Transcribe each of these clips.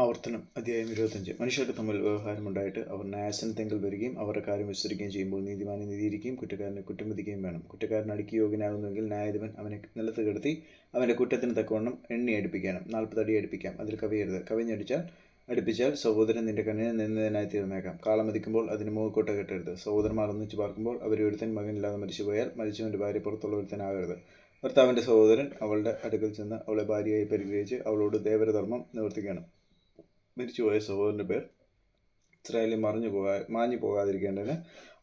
ആവർത്തനം അധ്യായം ഇരുപത്തഞ്ച് മനുഷ്യർക്ക് തമ്മിൽ വ്യവഹാരമുണ്ടായിട്ട് അവർ ന്യായസനത്തെങ്കിൽ വരികയും അവരുടെ കാര്യം വിസ്തരിക്കുകയും ചെയ്യുമ്പോൾ നീതിമാനെ നീതിയിരിക്കുകയും കുറ്റക്കാരനെ കുറ്റം വിധിക്കുകയും വേണം. കുറ്റക്കാരൻ അടുക്കി യോഗ്യനാകുന്നുവെങ്കിൽ ന്യായാധിപൻ അവനെ നിലത്ത് കിടത്തി അവന്റെ കുറ്റത്തിന് തക്കവണ്ണം എണ്ണി അടുപ്പിക്കണം. അടി അടുപ്പിക്കാം. അതിൽ കവിയരുത്. കവിഞ്ഞടിച്ചാൽ അടുപ്പിച്ചാൽ സഹോദരൻ നിന്റെ കണ്ണിനെ നിന്നതിനായി തീർന്നേക്കാം. കാളം മതിക്കുമ്പോൾ അതിന് മൂക്കോട്ട കെട്ടരുത്. സഹോദരന്മാർ ഒന്നിച്ച് പാർക്കുമ്പോൾ അവരൊരുത്തൻ മകനില്ലാതെ മരിച്ചുപോയാൽ മരിച്ചവന്റെ ഭാര്യ പുറത്തുള്ള ഒരുത്തനാകരുത് ഭർത്താവിന്റെ സഹോദരൻ അവളുടെ അടുക്കൽ ചെന്ന് അവളെ ഭാര്യയായി പരിഗ്രഹിച്ച് അവളോട് ദേവരധർമ്മം നിവർത്തിക്കണം. മരിച്ചുപോയ സഹോദരന്റെ പേർ ഇസ്രായേലിൽ മറിഞ്ഞു പോകാ മാഞ്ഞു പോകാതിരിക്കേണ്ടതിന്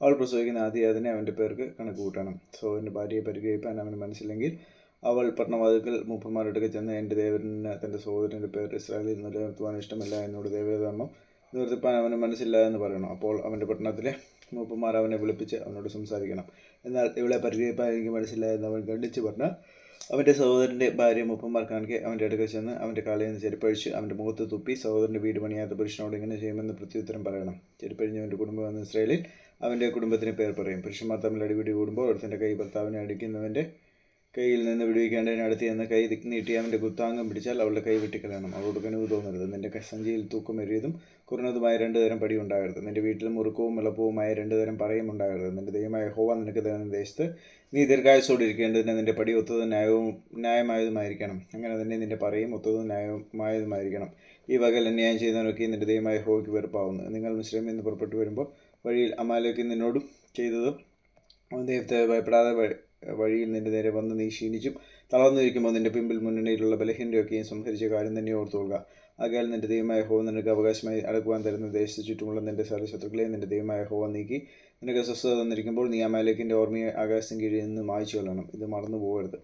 അവൾ പ്രസവിക്കുന്ന ആദ്യ അവന്റെ പേർക്ക് കണക്ക് കൂട്ടണം. സഹോദരന്റെ ഭാര്യയെ പരിഗ്രഹിപ്പാൻ അവന് മനസ്സില്ലെങ്കിൽ അവൾ പട്ടണവാതിക്കൽ മൂപ്പന്മാരുടെ ചെന്ന് എന്റെ ദേവന് തന്റെ സഹോദരന്റെ പേർ ഇസ്രായേലിൽ നിലനിർത്തുവാൻ ഇഷ്ടമില്ല എന്നോട് ദേവധർമ്മം നിവർത്തിപ്പാൻ അവന് മനസ്സില്ല എന്ന് പറയണം. അപ്പോൾ അവന്റെ പട്ടണത്തിലെ മൂപ്പന്മാർ അവനെ വിളിപ്പിച്ച് അവനോട് സംസാരിക്കണം. എന്നാൽ ഇവളെ പരിചയപ്പാൻ എനിക്ക് മനസ്സില്ല എന്ന് അവൻ ഖണ്ഡിച്ച് പറഞ്ഞാൽ അവന്റെ സഹോദരന്റെ ഭാര്യ മുപ്പന്മാർ കാണിക്കെ അവന്റെ അടുക്കൽ ചെന്ന് അവന്റെ കാളിൽ നിന്ന് ചെരുപ്പഴിച്ച് അവന്റെ മുഖത്ത് തുപ്പി സഹോദരന്റെ വീട് പണിയാത്ത പുരുഷനോട് ഇങ്ങനെ ചെയ്യുമെന്ന് പ്രത്യുത്തരം പറയണം. ചെരുപ്പഴിഞ്ഞവന്റെ കുടുംബം എന്ന ഇസ്രയേലിൽ അവന്റെ കുടുംബത്തിന് പേർ പറയും. പുരുഷന്മാർ തമ്മിൽ അടിപിടി കൂടുമ്പോൾ ഒരുത്തന്റെ കൈ ഭർത്താവിനെ അടിക്കുന്നവന്റെ കയ്യിൽ നിന്ന് വിടുവിക്കേണ്ടതിന് അടുത്ത് എന്ന് കൈ നീട്ടി അവന്റെ കുത്താംഗം പിടിച്ചാൽ അവളുടെ കൈ വെട്ടിക്കളയണം. അവളോട് കനിവ് തോന്നരുത്. നിന്റെ സഞ്ചിയിൽ തൂക്കമേറിയതും കുറഞ്ഞതുമായ രണ്ട് തരം പടി ഉണ്ടാകരുത്. നിന്റെ വീട്ടിൽ മുറുക്കവും എളുപ്പവുമായ രണ്ട് തരം പറയും ഉണ്ടാകരുത്. നിന്റെ ദൈവമായ ഹോവ നിനക്ക് തരുന്ന ദേശത്ത് നീ ദീർഘായുസോടെ ഇരിക്കേണ്ടതിന് നിന്റെ പടി ഒത്തതും ന്യായവും ന്യായമായതുമായിരിക്കണം. അങ്ങനെ തന്നെ നിന്റെ പറയും ഒത്തതും ന്യായമായതുമായിരിക്കണം. ഈ വകൽ അന്യായം ചെയ്യുന്നവരൊക്കെ നിന്റെ ദൈവമായ ഹോവയ്ക്ക് വെറുപ്പാവുന്നു. നിങ്ങൾ മിശ്രമിൽ നിന്ന് പുറപ്പെട്ടു വരുമ്പോൾ വഴിയിൽ അമാലയ്ക്ക് നിന്നോടും ചെയ്തത് ദൈവത്തെ ഭയപ്പെടാതെ വഴിയിൽ നിന്റെ നേരെ വന്ന് നീ ക്ഷീണിച്ചും തളർന്നിരിക്കുമ്പോൾ നിന്റെ പിമ്പിൽ മുന്നണിയിലുള്ള ബലഹീനരെയൊക്കെയും സംഹരിച്ച കാര്യം തന്നെ ഓർത്തുകൊള്ളുക. ആകയാൽ നിന്റെ ദൈവമായ ഹോവ നിനക്ക് അവകാശമായി അടക്കുവാൻ തരുന്ന ദേശത്ത് ചുറ്റുമുള്ള നിന്റെ സർവശത്രുക്കളെ നിന്റെ ദൈവമായ ഹോവ നീക്കി നിനക്ക് സ്വസ്ഥത തന്നിരിക്കുമ്പോൾ നീ അമാലേക്കിന്റെ ഓർമ്മയെ ആകാശം കീഴിൽ നിന്ന് മായ്ച്ചു കൊള്ളണം ഇത് മറന്നു പോകരുത്